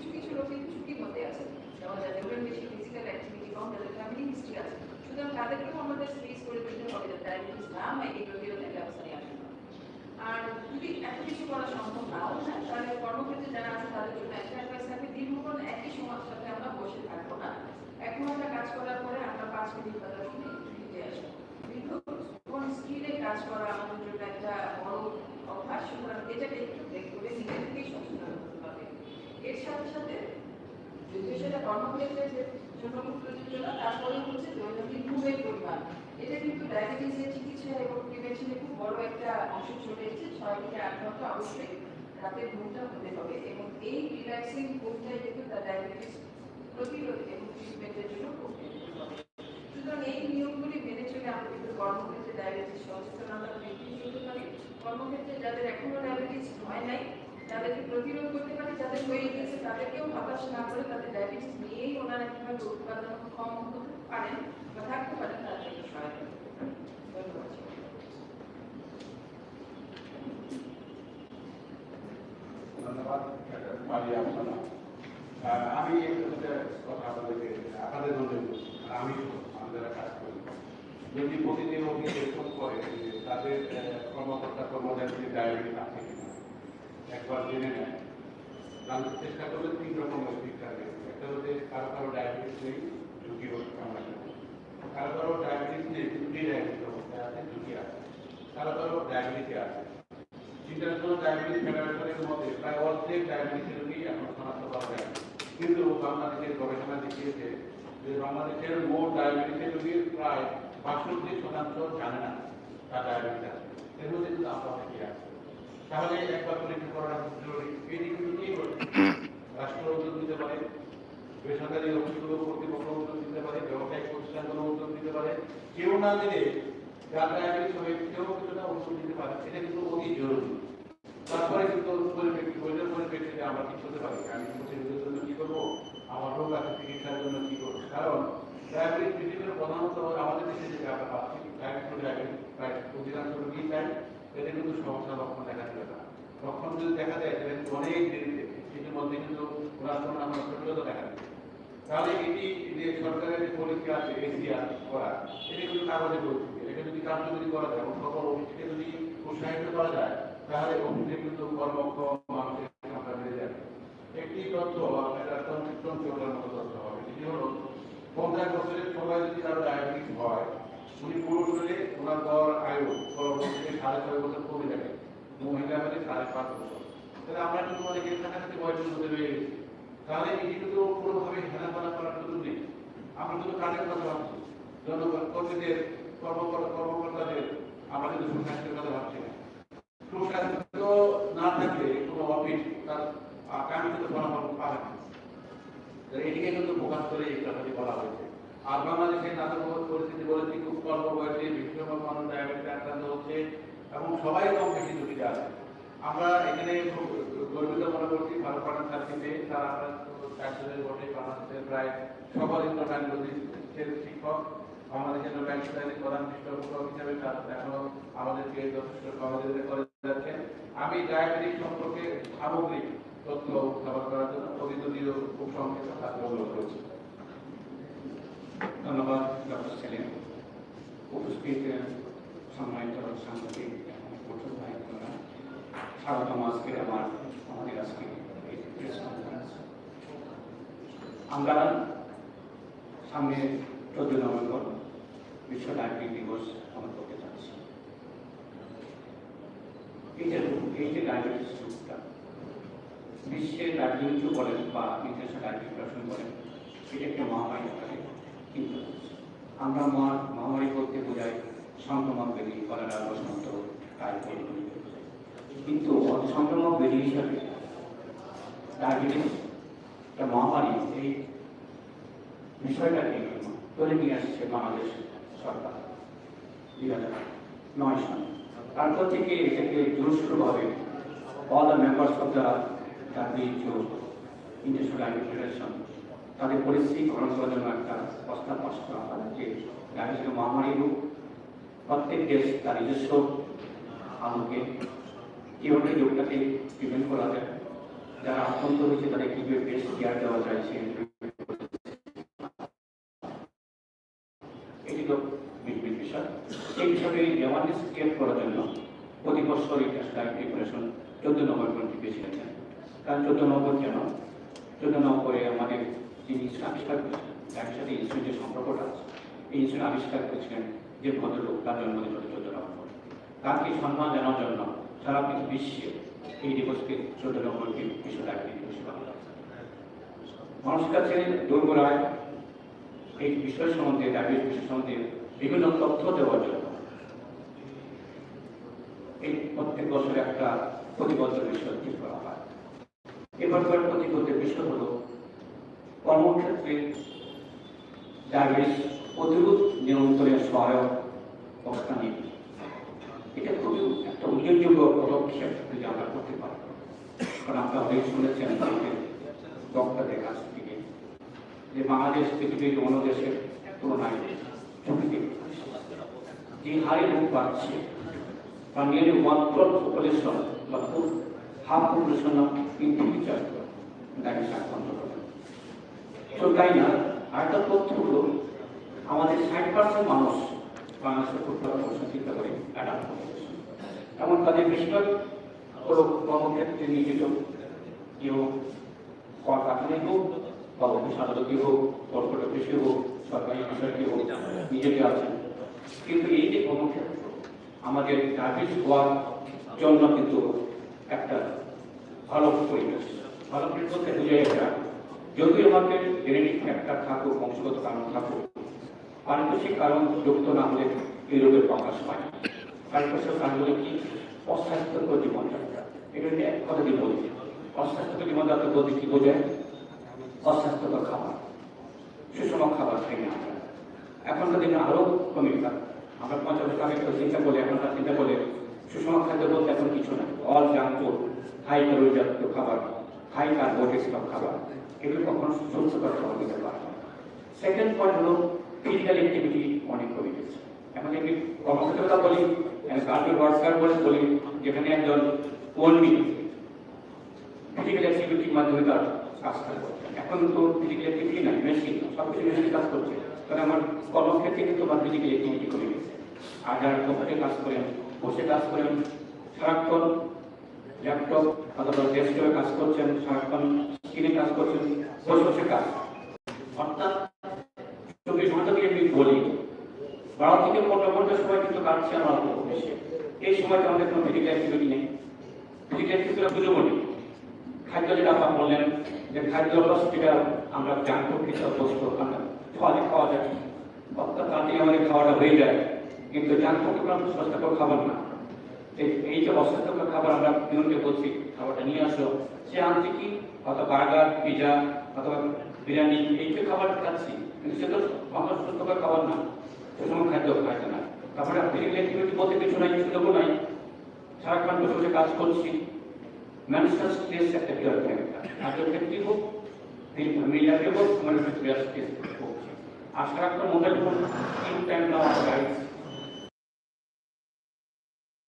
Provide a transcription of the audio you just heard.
কিছু কিছু লোকের ঝুঁকির মধ্যে আছে যেমন যাদের বেশি ফিজিক্যাল অ্যাক্টিভিটি কম তাদের ফ্যামিলি হিস্ট্রি আছে। সুতরাং তাদেরকেও আমাদের স্পেস করে দিতে হবে, যাতে ডায়াবেটিস না হয় এই প্রতিরোধের ব্যবস্থা জন্য আর যদি এত কিছু করা সম্ভব নাও, হয়, তাহলে কর্মক্ষেত্রে যারা আছে, তাদের জন্য একটা অ্যাডভাইস থাকবে দীর্ঘক্ষণ একই সমাজের সাথে আমরা বসে থাকব না এক ঘণ্টা কাজ করার পরে আমরা পাঁচ মিনিট বা দশ মিনিট ফিরে আসব দীর্ঘক্ষণ স্কিলে কাজ করা আমাদের জন্য একটা বড় অভ্যাস সুতরাং এটাকে একটু ব্রেক করে নিজে থেকেই সচেতন হতে হবে এর সাথে সাথে যদিও সেটা ঘণ্টা অবশ্যই রাতের এবং এই রিল্যাক্সিং ঘুমটাই কিন্তু তার ডায়াবেটিস এবং ট্রিটমেন্টের জন্য খুব। সুতরাং এই নিয়মগুলি মেনে চলে আমরা কিন্তু কর্মক্ষেত্রে ডায়াবেটিস সচেতনতা বৃদ্ধি করতে পারি কর্মক্ষেত্রে যাদের এখনও ডায়াবেটিস হয় নাই তাদেরকে প্রতিরোধ করতে পারি, যাদের হয়ে গেছে তাদেরকেও হতাশ না করে তাদের ডায়াবেটিস নিয়েই ওনারা কীভাবে উৎপাদন কম হতে পারেন বা থাকতে পারেন। তাদেরকে সহায়তা আমি একটা কথা আপনাদেরকে, আপনাদের মধ্যে আমি আমাদের কাজ করি। যদি প্রতিদিন করে তাদের কর্মকর্তা কর্মচারী ডায়াবেটিস আছে কিনা একবার জেনে নেয় জানতে চেষ্টা করলে তিন রকমের দিক থাকে একটা হচ্ছে কারও কারও ডায়াবেটিস নেই, ঝুঁকি আমরা কারও কারও ডায়াবেটিস নেই কিন্তু ডায়াবেটিস অবস্থায় আছে ঝুঁকি আছে। কারও কারও ডায়াবেটিসে আছে। ইন্টারন্যাশনাল ডায়াবেটিস ফেডারেশনের মধ্যে প্রায় অর্ধেক ডায়াবেটিসের রোগী এখন শনাক্ত করা যায়। কিন্তু বাংলাদেশের গবেষণা দেখিয়েছে যে বাংলাদেশের মোট ডায়াবেটিসের রোগীর প্রায় বাষট্টি শতাংশ জানে না তার ডায়াবেটিস আছে। এর মধ্যে কিন্তু আছে তাহলে একবার পরীক্ষা করাটা খুব জরুরি। এটি কিন্তু কি রাষ্ট্র উদ্যোগ দিতে পারে, বেসরকারি অফিসগুলো কর্তৃপক্ষ উদ্যোগ দিতে পারে, ব্যবসায়িক উদ্যোগ দিতে পারে। কেউ না দিলে কেউ কিছুটা ওষুধ দিতে পারে। এটা কিন্তু অতি জরুরি। তারপরে কিন্তু পরিপ্রেক্ষিত ওইটার পরিপ্রেক্ষিতে আমরা কি করতে পারি আমি প্রতিরোধের জন্য কি করব, আমার রোগ আছে চিকিৎসার জন্য কি করব। কারণ ডায়াবেটিস পৃথিবীর প্রধানত আমাদের দেশে আমরা পাচ্ছি ডায়াবেটিস প্রায় অধিকাংশ রোগী চাই এতে কিন্তু সমস্যা লক্ষণ দেখা দেবে না লক্ষণ যদি দেখা যায় তাহলে অনেক দেরিতে কিছুর মধ্যে কিন্তু ওনার আমরা আমার দেখা যায় তাহলে এটি যে সরকারের যে পলিসি আছে এসিয়া করা, এটা কিন্তু কাগজে পরিস্থিতি এটা যদি কার্যকরী করা যায় এবং সকল অফিসকে যদি উৎসাহিত করা যায়, তাহলে অফিসে কিন্তু কর্মক্ষ মানুষের সংখ্যা বেড়ে যাবে একটি তথ্য এটা সংক্ষিপ্তম চলার মতো তথ্য হবে সেটি হলো পঞ্চাশ বছরের সবাই যদি কারও ডায়াবেটিস হয় উনি পুরুষ হলে ওনার গড় আয়ু পরবর্তীতে সাড়ে ছয় বছর কমে যাবে মহিলা হলে সাড়ে পাঁচ বছর। তাহলে আমরা কিন্তু অনেকের কাছাকাছি বয়সের মধ্যে রয়ে গেছি? তাহলে এটি কিন্তু পুরোভাবে হেলাফেলা করার সুযোগ নেই। আমরা কিন্তু কাজের কথা ভাবছি। জনগণ, কর্মীদের, কর্মকর্তা, কর্মকর্তাদের আমরা কিন্তু সুস্বাস্থ্যের কথা ভাবছি না। সুস্বাস্থ্য না থাকলে কোনো অফিস তার ফলাফল পাবে না। এটিকে কিন্তু প্রকাশ করে এই কথাটি বলা হয়েছে। আর বাংলাদেশের নানা পরিস্থিতি বলেছি খুব অল্প বয়সে বিভিন্ন মানুষ ডায়াবেটিস আক্রান্ত হচ্ছে। এবং সবাই কম বেশি ঝুঁকিতে আছে। আমরা এখানে গর্বিত মনে করছি, ভারত পাঠান সার্ভিসে তারা চারজনের বটে বাংলাদেশের প্রায় সকল ইন্টারন্যাশনাল শিক্ষক, বাংলাদেশের নোবেল সোসাইটির প্রধান পৃষ্ঠপোষক হিসেবে তারা এখনও আমাদেরকে যথেষ্ট সহযোগিতা করে যাচ্ছেন। আমি ডায়াবেটিস সম্পর্কে সামগ্রিক তথ্য উত্থাপন করার জন্য প্রতিনিধিও খুব সংক্ষেপে তাকে অনুরোধ করছি। ধন্যবাদ, ডক্টর সেলিম। উপস্থিত সম্মানিত সাংবাদিক স্বাগতম আজকের আমার আমাদের আজকে প্রেস কনফারেন্স আমরা সামনে চোদ্দ নভেম্বর বিশ্ব ডায়াবেটিস দিবস করতে এই যে এই যে ডায়াবেটিস রোগটা বলেন বা ইন্টারন্যাশনাল ডায়াবেটিস ফেডারেশন বলেন এটা একটা মহামারী কিন্তু আমরা মহা মহামারী বলতে বোঝাই সংক্রমণ ব্যাধি কলেরা বসন্ত টাইফয়েড। কিন্তু সংক্রমক ব্যাধি হিসাবে ডায়াবেটিস একটা মহামারী, এই বিষয়টাকে তুলে নিয়ে আসছে বাংলাদেশ সরকার দুই হাজার নয় সালে তারপর থেকে এটাকে জোরসোরভাবে all the members of the WHO international federation তাদের পরিস্থিতি গ্রহণ করার জন্য একটা প্রস্তাব পাস করা হয় যে ডায়াবেটিস মহামারী রোগ প্রত্যেক দেশ তার নিজস্ব আলোকে কীভাবে রোগটাকে প্রিভেন্ট করা যায়, যারা আক্রান্ত হয়েছে, তাদের কীভাবে বেশ কেয়ার দেওয়া যায় জন্য প্রতি বছর চোদ্দ চোদ্দ কেন? চোদ্দ আবিষ্কার করেছেন, তার সাথে সম্পর্কটা আছে আবিষ্কার করেছিলেন যে ভদ্রলোক তার জন্মদিন চোদ্দ নম্বর তাকে সম্মান জানানোর জন্য সারা বিশ্বে এই দিবসকে চোদ্দ নম্বরকে বিশ্ব ডায়াবেটিস দিবস মানুষের কাছে দোরগোড়ায় এই বিষয় সম্বন্ধে ডায়াবেটিস বিষয় সম্বন্ধে বিভিন্ন তথ্য দেওয়ার জন্য এই প্রত্যেক বছর একটা প্রতিবদ্ধ বিষয় ঠিক করা হয়। এবার প্রতিবদ্ধ বিষয় হলো কর্মক্ষেত্রে ডায়াবেটিস প্রতিরোধ নিয়ন্ত্রণে সহায়ক অবস্থা নিয়ে এটা খুবই একটা উল্লেখযোগ্য পদক্ষেপ যদি আমরা করতে পারি। কারণ আপনারা অনেক শুনেছেন যে ডক্টরদের কাছ থেকে যে বাংলাদেশ পৃথিবীর অন্য দেশের তুলনায় ঝুঁকিতে যে হারে রোগ বাড়ছে বা নিয়ারলি ওয়ান ফোর্থ পপুলেশন বা half population of individual diabetes আক্রান্ত হবে তো তাই না? আরেকটা তথ্য হলো আমাদের ষাট পার্সেন্ট মানুষ বাংলাদেশের ফুটবল চিন্তা করে করতেছে এমন তাদের বেশিরভাগ হলো কর্মক্ষেত্রে নিয়োজিত কেউ কলকারখানে হোক বা অফিস আদালতে হোক কর্পোরেট অফিসে হোক, সরকারি বিষয়কে হোক, নিজেকে আছেন। কিন্তু এই যে কর্মক্ষেত্র, আমাদের ডায়াবেটিস হওয়ার জন্য কিন্তু একটা ভালো পরিবেশ। ভালো পরিবেশ বলতে বুঝে এটা যদিও আমাদের জেনেটিক ফ্যাক্টর থাকুক, বংশগত কারণ থাকুক পারিপার্শ্বিক কারণ যুক্ত না হলে রোগের প্রকাশ পায় পারিপার্শ্বিক কারণগুলো কি? অস্বাস্থ্যকর জীবনযাত্রা। এটা নিয়ে এক কথা দিয়ে বলি। অস্বাস্থ্যকর জীবনযাত্রা বলতে কি বোঝায়? অস্বাস্থ্যকর খাবার। সুষম খাবার খাই না এখনকার দিনে আরও কমে গেল আমরা পঞ্চাশ বছর আগে চিন্তা বলে এখনকার চিন্তা বলে, সুষম খাদ্য বলতে এখন কিছু না। All junk food high calorie জাতীয় খাবার হাই কার্বোহাইড্রেট খাবার। এগুলো কখনো সুস্থকর খাবার দিতে পারে সেকেন্ড পয়েন্ট হলো ফিজিক্যাল অ্যাক্টিভিটি অনেক কমে গেছে। এখন যদি কর্মক্ষেত্রটা বলি কার্ডিও ওয়ার্কার বলে বলি, যেখানে একজন কর্মী ফিজিক্যাল অ্যাক্টিভিটির মাধ্যমে তার কাজটা করছে এখন তো ফিজিক্যাল অ্যাক্টিভিটি নাই মেশিন সব কিছু মেশিন কাজ করছে। তাহলে আমার কর্মক্ষেত্রে কিন্তু আমার ফিজিক্যাল অ্যাক্টিভিটি কমে গেছে। আর যারা কাজ করেন, বসে কাজ করেন, সারাক্ষণ ল্যাপটপ অথবা ডেস্কটপে কাজ করছেন, সারাক্ষণ স্ক্রিনে কাজ করছেন, বসে বসে কাজ। অর্থাৎ চব্বিশ ঘণ্টা দিয়ে আমি বলি বারো থেকে ঘণ্টা সময় কিন্তু কাটছে আমার বেশি এই সময়টা আমাদের কোনো ফিজিক্যাল অ্যাক্টিভিটি নেই। ফিজিক্যাল অ্যাক্টিভিটি বুঝে বলি। খাদ্য যেটা আপনার বললেন যে খাদ্য রস আমরা জাঙ্ক ফুড খেতে অভ্যস্ত আমরা ফলে খাওয়া যায়। অর্থাৎ তাতে আমাদের খাওয়াটা হয়ে যায়। কিন্তু জাঙ্ক ফুড কোনো স্বাস্থ্যকর খাবার না। এই- যে অস্বাস্থ্যকর খাবার আমরা বিরুদ্ধে বলছি, খাবারটা নিয়ে আসো। সে আনছে কি? অথবা বার্গার, পিজা, অথবা বিরিয়ানি, এই যে খাবার খাচ্ছি, কিন্তু সে তো আমার খাবার না। সুষম খাদ্য খাইতে না। তারপরে আপনি অ্যাক্টিভিটি বলতে কিছু নাই সুযোগও নাই? সারাক্ষণ বসে বসে কাজ করছি। মেনস্ট্রাল স্ট্রেস একটা বিরাট ভূমিকা কাজের ক্ষেত্রে হোক মিডিয়াতে হোক, আমার স্ট্রেস হোক আর সারাক্ষণ মোবাইল ফোন তিন টাইম নেওয়া গাড়ি